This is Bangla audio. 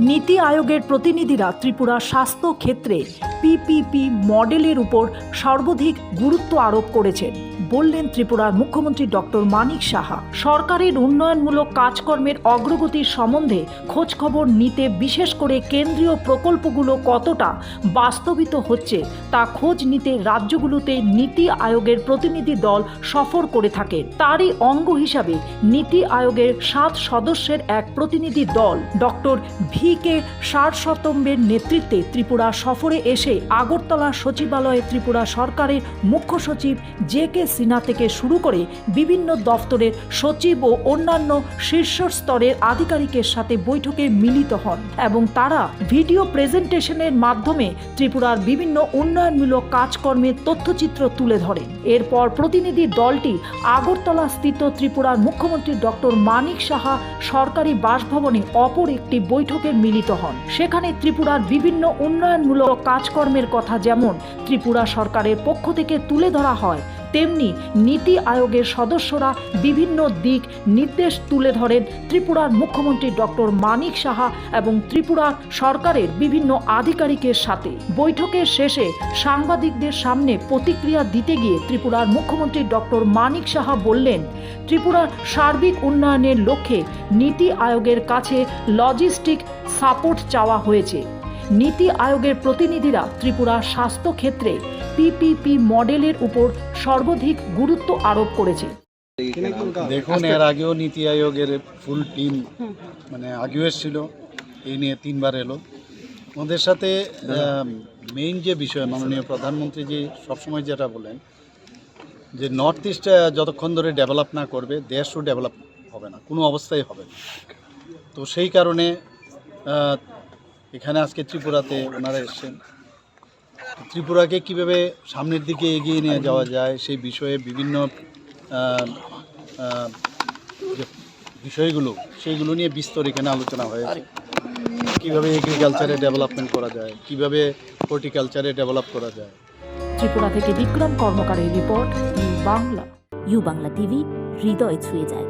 নীতি আয়োগের প্রতিনিধিরা ত্রিপুরা স্বাস্থ্য ক্ষেত্রে পিপিপি মডেলের উপর সর্বাধিক গুরুত্ব আরোপ করেছেন বললেন ত্রিপুরার মুখ্যমন্ত্রী ডক্টর মানিক সাহা। সরকারের উন্নয়নমূলক কাজকর্মের অগ্রগতির সম্বন্ধে খোঁজখবর নিতে বিশেষ করে কেন্দ্রীয় প্রকল্পগুলো কতটা বাস্তবিত হচ্ছে তা খোঁজ নিতে রাজ্যগুলোতে নীতি আয়োগের প্রতিনিধি দল সফর করে থাকে। তারই অঙ্গ হিসাবে নীতি আয়োগের সাত সদস্যের এক প্রতিনিধি দল, ডক্টর ভি কে সারস্বতম্বের নেতৃত্বে ত্রিপুরা সফরে এসে আগরতলা সচিবালয়ে ত্রিপুরা সরকারের মুখ্য সচিব জে কে সিনহা থেকে শুরু করে বিভিন্ন দপ্তরের সচিব ও অন্যান্য শীর্ষ স্তরের আধিকারিকের সাথে বৈঠকে মিলিত হন এবং তারা ভিডিও প্রেজেন্টেশনের মাধ্যমে ত্রিপুরার বিভিন্ন উন্নয়নমূলক কাজকর্মের তথ্যচিত্র তুলে ধরেন। এরপর প্রতিনিধি দলটি আগরতলা স্থিত ত্রিপুরার মুখ্যমন্ত্রী ডক্টর মানিক সাহা সরকারি বাসভবনে অপর একটি বৈঠকে মিলিত হন। সেখানে ত্রিপুরার বিভিন্ন উন্নয়নমূলক কাজকর্মের কথা যেমন ত্রিপুরা সরকারের পক্ষ থেকে তুলে ধরা হয়, তেমনি নীতি আয়োগের সদস্যরা বিভিন্ন দিক নির্দেশ তুলে ধরেন ত্রিপুরার মুখ্যমন্ত্রী ডক্টর মানিক সাহা এবং ত্রিপুরার সরকারের বিভিন্ন আধিকারিকের সাথে। বৈঠকের শেষে সাংবাদিকদের সামনে প্রতিক্রিয়া দিতে গিয়ে ত্রিপুরার মুখ্যমন্ত্রী ডক্টর মানিক সাহা বললেন, ত্রিপুরার সার্বিক উন্নয়নের লক্ষ্যে নীতি আয়োগের কাছে লজিস্টিক সাপোর্ট চাওয়া হয়েছে। নীতি আয়োগের প্রতিনিধিরা ত্রিপুরা স্বাস্থ্য ক্ষেত্রে পিপিপি মডেলের উপর সর্বাধিক গুরুত্ব আরোপ করেছে। দেখুন, এর আগেও নীতি আয়োগের ফুল টিম মানে আগেও এসেছিল। এই নিয়ে তিনবার এলো। ওদের সাথে মেইন যে বিষয়, মাননীয় প্রধানমন্ত্রী যে সবসময় যেটা বলেন, যে নর্থ ইস্ট যতক্ষণ ধরে ডেভেলপ না করবে দেশও ডেভেলপ হবে না, কোনো অবস্থায় হবে না। তো সেই কারণে এখানে আজকে ত্রিপুরাতে ওনারা এসছেন। ত্রিপুরাকে কীভাবে সামনের দিকে এগিয়ে নিয়ে যাওয়া যায় সেই বিষয়ে বিভিন্ন যে বিষয়গুলো, সেইগুলো নিয়ে বিস্তর এখানে আলোচনা হয়েছে। কীভাবে এগ্রিকালচারে ডেভেলপমেন্ট করা যায়, কীভাবে হর্টিকালচারে ডেভেলপ করা যায়। ত্রিপুরা থেকে বিক্রম কর্মকারের report Bangla you Bangla TV হৃদয় ছুঁয়ে যায়।